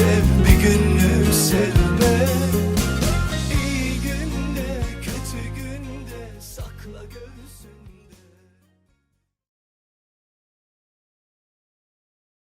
sev bir günlük sevme. İyi günde kötü günde sakla göğsünde